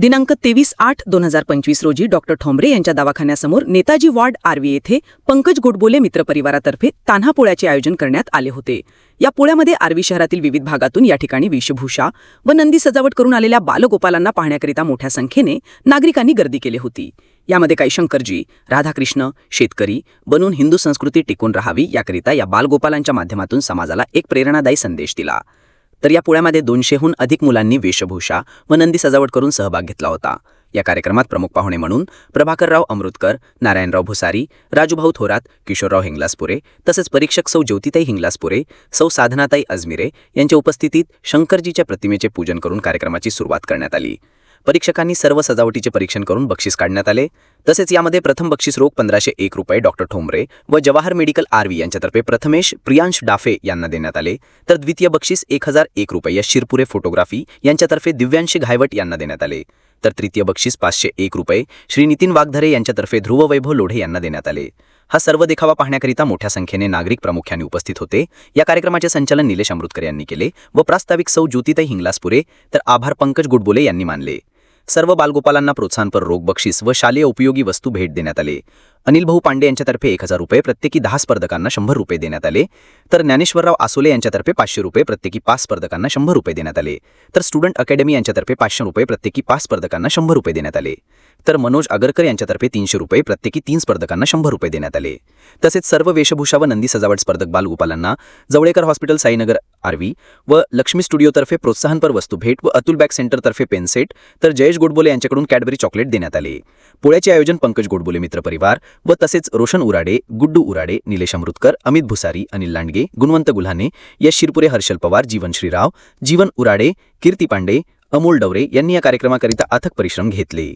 दिनांक तेवीस आठ दोन हजार पंचवीस रोजी डॉक्टर ठोंबरे यांच्या दवाखान्यासमोर नेताजी वॉर्ड आर्वी येथे पंकज गोडबोले मित्रपरिवारातर्फे तान्हा पोळ्याचे आयोजन करण्यात आले होते. या पोळ्यामध्ये आर्वी शहरातील विविध भागातून या ठिकाणी वेशभूषा व नंदी सजावट करून आलेल्या बालगोपालांना पाहण्याकरिता मोठ्या संख्येने नागरिकांनी गर्दी केली होती. यामध्ये काही शंकरजी राधाकृष्ण शेतकरी बनून हिंदू संस्कृती टिकून राहावी याकरिता या बालगोपालांच्या माध्यमातून समाजाला एक प्रेरणादायी संदेश दिला. तर या पोळ्यामध्ये दोनशेहून अधिक मुलांनी वेशभूषा व नंदी सजावट करून सहभाग घेतला होता. या कार्यक्रमात प्रमुख पाहुणे म्हणून प्रभाकरराव अमृतकर नारायणराव भुसारी राजूभाऊ थोरात किशोरराव हिंगलासपुरे तसेच परीक्षक सौ ज्योतिताई हिंगलासपुरे सौ साधनाताई अजमिरे यांच्या उपस्थितीत शंकरजीच्या प्रतिमेचे पूजन करून कार्यक्रमाची सुरुवात करण्यात आली. परीक्षकांनी सर्व सजावटीचे परीक्षण करून बक्षीस काढण्यात आले. तसेच यामध्ये प्रथम बक्षीस रोख पंधराशे एक रुपये डॉक्टर ठोंबरे व जवाहर मेडिकल आरवी यांच्यातर्फे प्रथमेश प्रियांश डाफे यांना देण्यात आले. तर द्वितीय बक्षीस एक हजार एक रुपये या शिरपुरे फोटोग्राफी यांच्यातर्फे दिव्यांशी घायवट यांना देण्यात आले. तर तृतीय बक्षीस पाचशे एक रुपये श्री नितीन वाघधरे यांच्यातर्फे ध्रुव वैभव लोढे यांना देण्यात आले. हा सर्व देखावा पाहण्याकरिता मोठ्या संख्येने नागरिक प्रामुख्याने उपस्थित होते. या कार्यक्रमाचे संचालन निलेश अमृतकर यांनी केले व प्रास्ताविक सौ ज्योतिताई हिंगलासपुरे तर आभार पंकज गुडबोले यांनी मानले. सर्व बालगोपालांना प्रोत्साहनपर रोग बक्षीस व शालेय उपयोगी वस्तू भेट देण्यात आले. अनिल भाऊ पांडे यांच्यातर्फे एक हजार रुपये प्रत्येकी दहा स्पर्धकांना शंभर रुपये देण्यात आले. तर ज्ञानेश्वरराव आसोले यांच्यातर्फे पाचशे रुपये प्रत्येकी पाच स्पर्धकांना शंभर रुपये देण्यात आले. तर स्टुडंट अकॅडमी यांच्यातर्फे पाचशे रुपये प्रत्येकी पाच स्पर्धकांना शंभर रुपये देण्यात आले. तर मनोज आगरकर यांच्यातर्फे तीनशे रुपये प्रत्येकी तीन स्पर्धकांना शंभर रुपये देण्यात आले. तसेच सर्व वेशभूषा व नंदी सजावट स्पर्धक बालगोपालांना जवळेकर हॉस्पिटल साईनगर आर्वी व लक्ष्मी स्टुडिओतर्फे प्रोत्साहनपर वस्तू भेट व अतुल बॅग सेंटरतर्फे पेनसेट तर जयेश गोडबोले यांच्याकडून कॅडबरी चॉकलेट देण्यात आले. पोळ्याचे आयोजन पंकज गोडबोले मित्रपरिवार व तसेच रोशन उराडे गुड्डू उराडे निलेश अमृतकर अमित भुसारी अनिल लांडगे गुणवंत गुल्हाने यश शिरपुरे हर्षल पवार जीवन श्रीराव जीवन उराडे कीर्ती पांडे अमोल डवरे यांनी या कार्यक्रमाकरिता अथक परिश्रम घेतले.